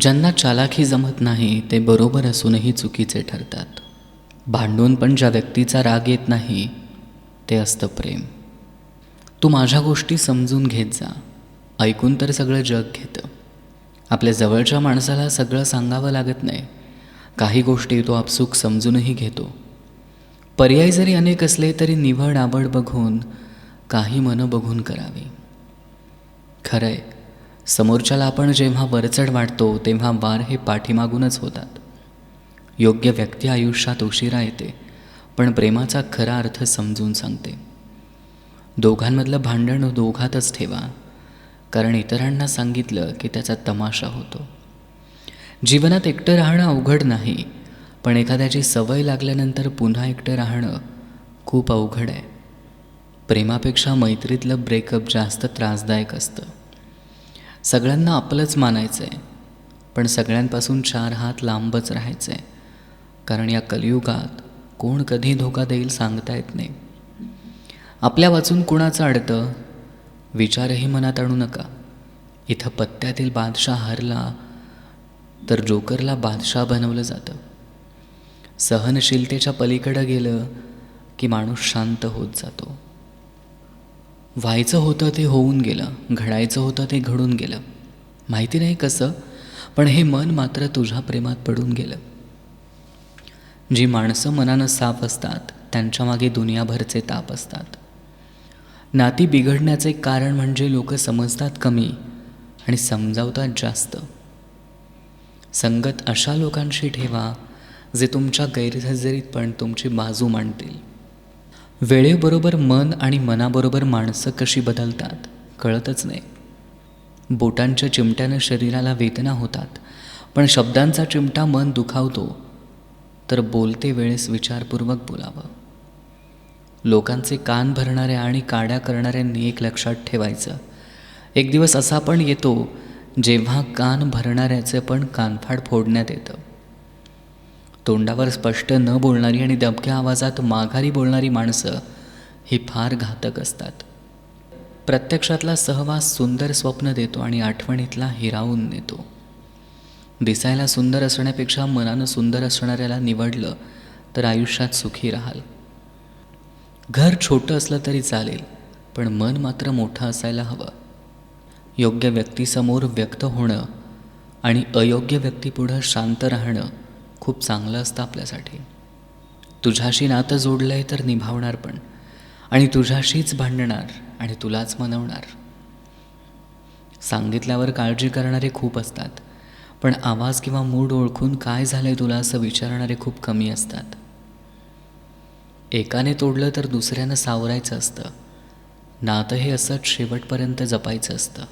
ज्यांना चालाखी जमत नाही ते बरोबर असूनही चुकीचे ठरतात. भांडून पण ज्या व्यक्तीचा राग येत नाही ते असतं प्रेम. तू माझ्या गोष्टी समजून घेत जा. ऐकून तर सगळं जग घेतं. आपल्या जवळच्या माणसाला सगळं सांगावं लागत नाही. काही गोष्टी तो आपसूक समजूनही घेतो. पर्याय जरी अनेक असले तरी निवड आवड बघून काही मनं बघून करावी. खरंय समोरच्याला आपण जेव्हा वरचढ वाटतो तेव्हा वार हे पाठीमागूनच होतात. योग्य व्यक्ती आयुष्यात उशिरा येते पण प्रेमाचा खरा अर्थ समजून सांगते. दोघांमधलं भांडण दोघातच ठेवा कारण इतरांना सांगितलं की त्याचा तमाशा होतो. जीवनात एकटं राहणं अवघड नाही पण एखाद्याची सवय लागल्यानंतर पुन्हा एकटं राहणं खूप अवघड आहे. प्रेमापेक्षा मैत्रीतलं ब्रेकअप जास्त त्रासदायक असतं. सगळ्यांना आपलंच मानायचं आहे पण सगळ्यांपासून चार हात लांबच राहायचं आहे कारण या कलियुगात कोण कधी धोका देईल सांगता येत नाही. आपल्या वाचून कुणाचं अडतं? विचारही मनात आणू नका. इथं पत्त्यातील बादशाह हरला तर जोकरला बादशाह बनवलं जातं. सहनशीलतेच्या पलीकडं गेलं की माणूस शांत होत जातो. व्हायचं होतं ते होऊन गेलं घडायचं होतं ते घडून गेलं. माहिती नाही कसं पण हे मन मात्र तुझ्या प्रेमात पडून गेलं. जी माणसं मनानं साफ असतात त्यांच्यामागे दुनियाभरचे ताप असतात. नाती बिघडण्याचे कारण म्हणजे लोक समजतात कमी आणि समजावतात जास्त. संगत अशा लोकांशी ठेवा जे तुमच्या गैरहजेरीत पण तुमची बाजू मांडतील. वेळेबरोबर मन आणि मनाबरोबर माणसं कशी बदलतात कळतच नाही. बोटांच्या चिमट्यानं शरीराला वेदना होतात पण शब्दांचा चिमटा मन दुखावतो तर बोलते वेळेस विचारपूर्वक बोलावं. लोकांचे कान भरणाऱ्या आणि काड्या करणाऱ्यांनी एक लक्षात ठेवायचं. एक दिवस असा पण येतो जेव्हा कान भरणाऱ्याचे पण कानफाड फोडण्यात येतं. तोंडावर स्पष्ट न बोलणारी आणि दबक्या आवाजात माघारी बोलणारी माणसं ही फार घातक असतात. प्रत्यक्षातला सहवास सुंदर स्वप्न देतो आणि आठवणीतला हिरावून नेतो. दिसायला सुंदर असण्यापेक्षा मनानं सुंदर असणाऱ्याला निवडलं तर आयुष्यात सुखी राहाल. घर छोटं असलं तरी चालेल पण मन मात्र मोठं असायला हवं. योग्य व्यक्तीसमोर व्यक्त होणं आणि अयोग्य व्यक्तीपुढं शांत राहणं खूप चांगलं असतं आपल्यासाठी. तुझ्याशी नातं जोडलं आहे तर निभावणार पण. आणि तुझ्याशीच भांडणार आणि तुलाच मनवणार. सांगितल्यावर काळजी करणारे खूप असतात. पण आवाज किंवा मूड ओळखून काय झालंय तुला असं विचारणारे खूप कमी असतात. एकाने तोडलं तर दुसऱ्यानं सावरायचं असतं. नातं हे असंच शेवटपर्यंत जपायचं असतं.